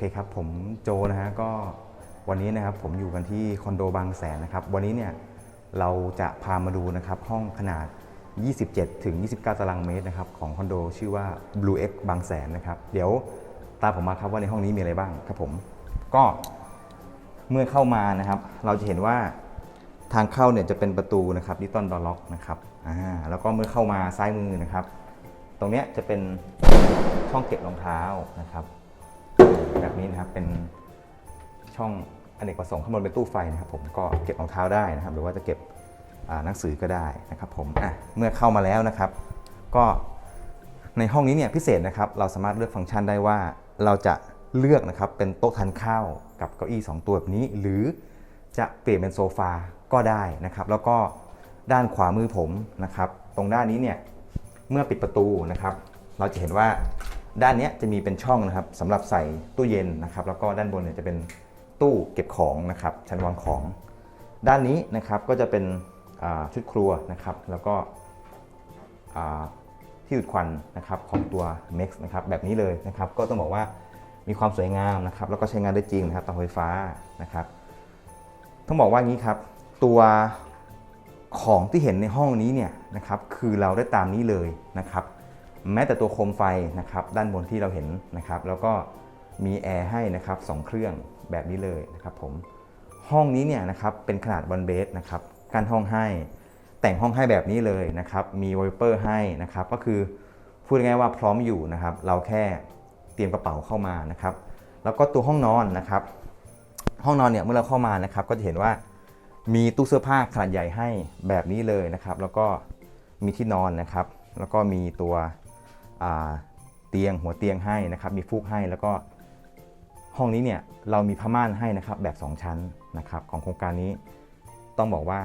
เคครับผมโจนะฮะก็วันนี้นะครับผมอยู่กันที่คอนโดบางแสนนะครับวันนี้เนี่ยเราจะพามาดูนะครับห้องขนาด 27 ถึง 29 ตารางเมตรนะครับของคอนโดชื่อว่า Blue X บางแสนนะครับเดี๋ยวตามผมมาครับว่าในห้องนี้มีอะไรบ้างครับผมก็เมื่อเข้ามานะครับ เราจะเห็นว่าทางเข้าเนี่ยจะเป็นประตูนะครับดิจิตอลดอล็อกนะครับอ่าแล้วก็เมื่อเข้ามาซ้ายมือนะครับ ตรงเนี้ยจะเป็นช่องเก็บรองเท้านะครับ แบบนี้นะครับเป็นช่องอเนกประสงค์ข้างบนเป็นตู้ไฟนะครับผมก็เก็บรองเท้าได้นะครับ หรือว่าจะเก็บหนังสือก็ได้นะครับผมอะเมื่อเข้ามาแล้วนะครับ ก็ในห้องนี้เนี่ยพิเศษนะครับ เราสามารถเลือกฟังก์ชันได้ว่าเราจะเลือกนะครับเป็นโต๊ะทานข้าวกับเก้าอี้ 2 ตัวแบบนี้ หรือจะเปลี่ยนเป็นโซฟาก็ได้นะครับ แล้วก็ด้านขวามือผมนะครับ ตรงด้านนี้เนี่ยเมื่อปิดประตูนะครับ เราจะเห็นว่า ด้านนี้จะมีเป็นช่องนะครับสำหรับใส่ตู้เย็นนะครับ แล้วก็ด้านบนเนี่ยจะเป็นตู้เก็บของนะครับ ชั้นวางของ ด้านนี้นะครับก็จะเป็นชุดครัวนะครับ แล้วก็ที่ดูดควันนะครับของตัว Max นะครับแบบนี้เลยนะครับ ก็ต้องบอกว่ามีความสวยงามนะครับ แล้วก็ใช้งานได้จริงนะครับเตาไฟฟ้านะครับ ต้องบอกว่างี้ครับ ตัวของที่เห็นในห้องนี้เนี่ยนะครับ คือเราได้ตามนี้เลยนะครับ แม้แต่ตัวโคมไฟนะครับด้านบนที่เราเห็นนะครับ แล้วก็มีแอร์ให้นะครับสองเครื่องแบบนี้เลยนะครับผมห้องนี้เนี่ยนะครับเป็นขนาดวันเบสนะครับกันห้องให้แต่งห้องให้แบบนี้เลยนะครับ มีวอลเปอร์ให้นะครับ ก็คือพูดง่ายว่าพร้อมอยู่นะครับ เราแค่เตรียมกระเป๋าเข้ามานะครับ แล้วก็ตัวห้องนอนนะครับ ห้องนอนเนี่ยเมื่อเราเข้ามานะครับ ก็จะเห็นว่ามีตู้เสื้อผ้าขนาดใหญ่ให้แบบนี้เลยนะครับ แล้วก็มีที่นอนนะครับ แล้วก็มีตัว เตียงหัวเตียงให้นะครับมีฟูกให้แล้วก็ห้องนี้เนี่ยเรามีผ้าม่านให้นะครับแบบ 2 ชั้นนะครับของโครงการนี้ต้องบอกว่า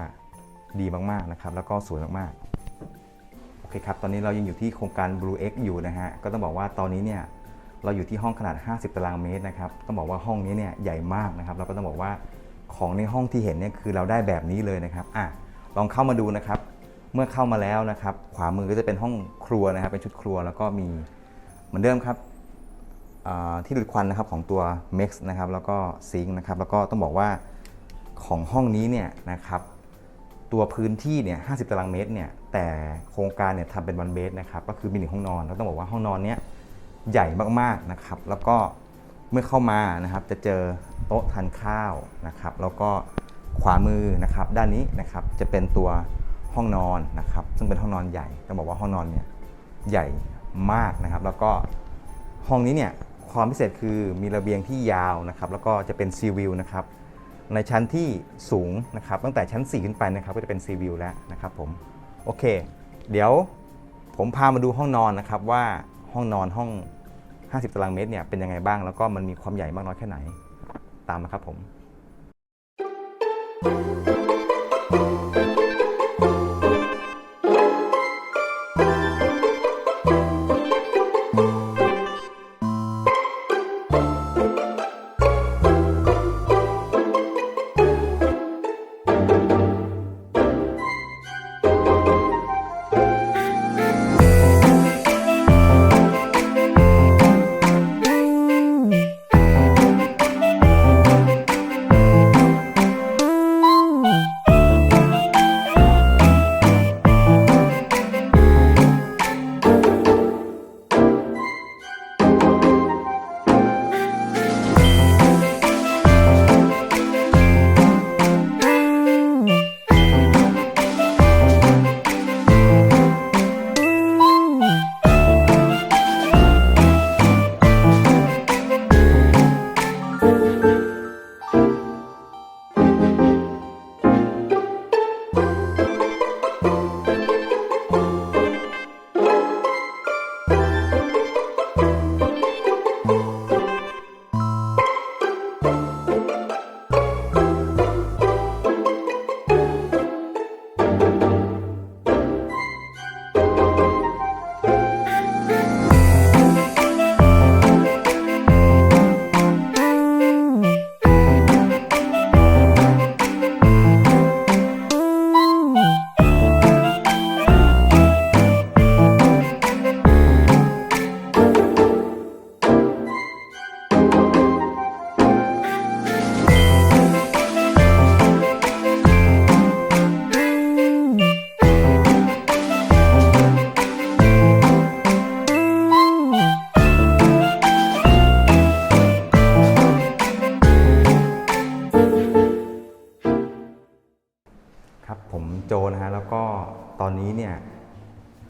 ดีมากๆนะครับแล้วก็สวยมากๆโอเคครับตอนนี้เรายังอยู่ที่โครงการ Blue X อยู่นะฮะก็ต้องบอกว่าตอนนี้เนี่ยเราอยู่ที่ห้องขนาด 50 ตารางเมตรนะครับต้องบอกว่าห้องนี้เนี่ยใหญ่มากนะครับแล้วก็ต้องบอกว่าของในห้องที่เห็นเนี่ยคือเราได้แบบนี้เลยนะครับอะลองเข้ามาดูนะครับ เมื่อเข้ามาแล้วนะครับ ขวามือก็จะเป็นห้องครัวนะครับ เป็นชุดครัวแล้วก็มีเหมือนเดิมครับที่ดูดควันนะครับของตัว Max นะครับแล้วก็ซิงค์นะครับแล้วก็ต้องบอกว่าของห้องนี้เนี่ยนะครับตัวพื้นที่เนี่ย50ตารางเมตรเนี่ยแต่โครงการเนี่ยทำเป็นวันเบสนะครับก็คือมีหนึ่งห้องนอนแล้วต้องบอกว่าห้องนอนเนี้ยใหญ่มากๆนะครับ แล้วก็เมื่อเข้ามานะครับจะเจอโต๊ะทานข้าวนะครับ แล้วก็ขวามือนะครับด้านนี้นะครับจะเป็นตัว ห้องนอนนะครับ ซึ่งเป็นห้องนอนใหญ่ต้องบอกว่าห้องนอนเนี่ยใหญ่มากนะครับ แล้วก็ห้องนี้เนี่ยความพิเศษคือมีระเบียงที่ยาวนะครับ แล้วก็จะเป็นซีวิวนะครับ ในชั้นที่สูงนะครับ ตั้งแต่ชั้น 4 ขึ้นไปนะครับ ก็จะเป็นซีวิวแล้วนะครับผมโอเค เดี๋ยวผมพามาดูห้องนอนนะครับว่าห้องนอนห้อง 50 ตารางเมตรเนี่ยเป็นยังไงบ้าง แล้วก็มันมีความใหญ่มากน้อยแค่ไหน ตามมาครับผมค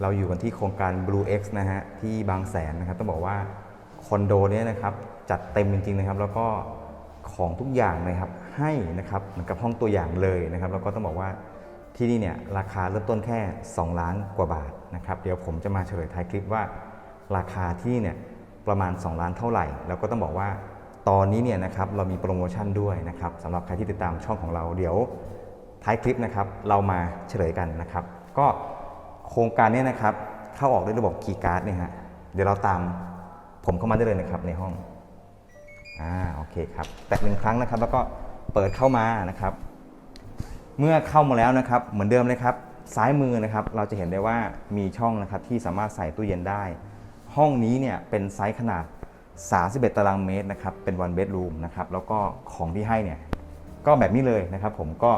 เราอยู่กันที่โครงการ Blue X นะฮะที่บางแสนนะครับต้องบอกว่าคอนโดเนี้นะครับจัดเต็มจริงๆนะครับ แล้วก็ของทุกอย่างนะครับให้นะครับเหมือนกับห้องตัวอย่างเลยนะครับ แล้วก็ต้องบอกว่าที่นี่เนี่ยราคาเริ่มต้นแค่ 2 ล้านกว่าบาทนะครับเดี๋ยวผมจะมาเฉลยท้ายคลิปว่า ราคาที่เนี่ยประมาณ 2 ล้านเท่าไหร่ แล้วก็ต้องบอกว่าตอนนี้เนี่ยนะครับเรามีโปรโมชั่นด้วยนะครับสำหรับใครที่ติดตามช่องของเราเดี๋ยวท้ายคลิปนะครับเรามาเฉลยกันนะครับ ก็ โครงการนี้นะครับ เข้าออกด้วยระบบคีย์การ์ดเนี่ยฮะเดี๋ยวเราตามผมเข้ามาได้เลยนะครับในห้องอ่าโอเคครับ แตะหนึ่งครั้งนะครับ แล้วก็เปิดเข้ามานะครับ เมื่อเข้ามาแล้วนะครับ เหมือนเดิมเลยครับ ซ้ายมือนะครับ เราจะเห็นได้ว่ามีช่องนะครับที่สามารถใส่ตู้เย็นได้ ห้องนี้เนี่ยเป็นไซส์ขนาด 31 ตารางเมตรนะครับ เป็น one bedroom นะครับ แล้วก็ของที่ให้เนี่ยก็แบบนี้เลยนะครับ ผมก็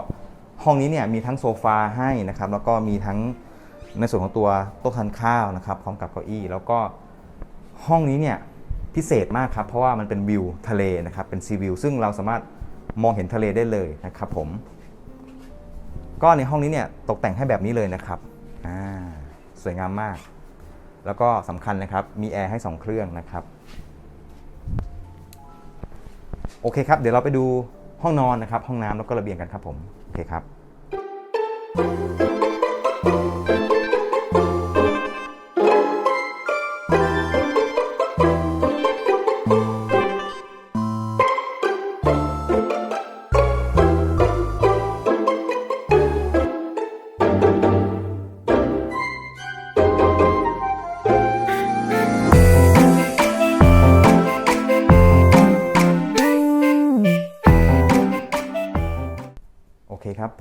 ห้องนี้เนี่ยมีทั้งโซฟาให้นะครับ แล้วก็มีทั้ง ในส่วนของตัวโต๊ะทานข้าวนะครับพร้อมกับเก้าอี้ แล้วก็ห้องนี้เนี่ยพิเศษมากครับเพราะว่ามันเป็นวิวทะเลนะครับเป็นซีวิวซึ่งเราสามารถมองเห็นทะเลได้เลยนะครับผม ก็ในห้องนี้เนี่ยตกแต่งให้แบบนี้เลยนะครับอ่าสวยงามมาก แล้วก็สำคัญนะครับมีแอร์ให้ 2 เครื่องนะครับโอเคครับ เดี๋ยวเราไปดูห้องนอนนะครับ ห้องน้ำแล้วก็ระเบียงกันครับผม โอเคครับ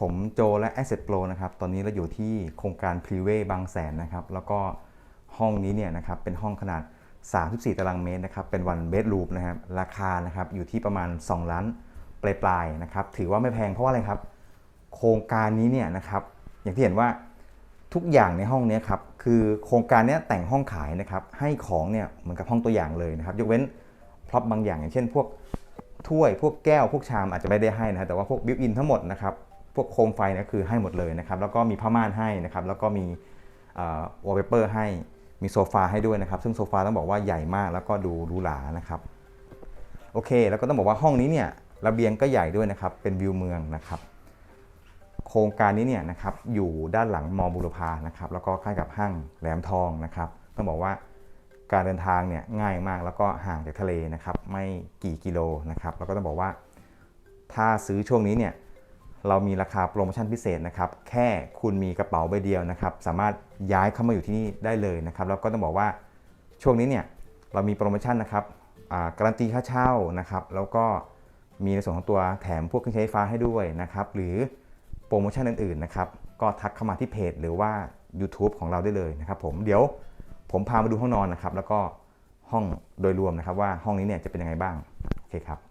ผมโจและ Asset Pro นะครับ ตอนนี้เราอยู่ที่โครงการ p r i v a บางแสนนะครับ แล้วก็ห้องนี้เนี่ยนะครับ เป็นห้องขนาด 34 ตารางเมตรนะครับ เป็น one bedroom นะครับ ราคานะครับ อยู่ที่ประมาณ 2 ล้านปลายๆนะครับ ถือว่าไม่แพงเพราะว่าอะไรครับ โครงการนี้เนี่ยนะครับ อย่างที่เห็นว่าทุกอย่างในห้องนี้ครับ คือโครงการนี้แต่งห้องขายนะครับ ให้ของเนี่ยเหมือนกับห้องตัวอย่างเลยนะครับ ยกเว้นพร็อพบางอย่างอย่างเช่น พวกถ้วย พวกแก้ว พวกชามอาจจะไม่ได้ให้นะฮะแต่ว่าพวกบิวอินทั้งหมดนะครับ พวกโคมไฟนี่ยคือให้หมดเลยนะครับแล้วก็มีผ้าม่านให้นะครับแล้วก็มีวอลเปเปอร์ให้มีโซฟาให้ด้วยนะครับ ซึ่งโซฟาต้องบอกว่าใหญ่มากแล้วก็ดูหรูหรานะครับโอเค แล้วก็ต้องบอกว่าห้องนี้เนี่ยระเบียงก็ใหญ่ด้วยนะครับเป็นวิวเมืองนะครับ โครงการนี้เนี่ยนะครับอยู่ด้านหลังมอบุรพานะครับแล้วก็ใกล้กับห้างแหลมทองนะครับต้องบอกว่าการเดินทางเนี่ยง่ายมากแล้วก็ห่างจากทะเลนะครับไม่กี่กิโลนะครับแล้วก็ต้องบอกว่า ถ้าซื้อช่วงนี้เนี่ย เรามีราคาโปรโมชั่นพิเศษนะครับ แค่คุณมีกระเป๋าใบเดียวนะครับ สามารถย้ายเข้ามาอยู่ที่นี่ได้เลยนะครับ แล้วก็ต้องบอกว่าช่วงนี้เนี่ยเรามีโปรโมชั่นนะครับอ่าการันตีค่าเช่านะครับ แล้วก็มีในส่วนของตัวแถมพวกเครื่องใช้ไฟฟ้าให้ด้วยนะครับ หรือโปรโมชั่นอื่นๆนะครับ ก็ทักเข้ามาที่เพจหรือว่า YouTube ของเราได้เลยนะครับ ผม เดี๋ยวผมพามาดูห้องนอนนะครับ แล้วก็ห้องโดยรวมนะครับว่าห้องนี้เนี่ยจะเป็นยังไงบ้าง โอเคครับ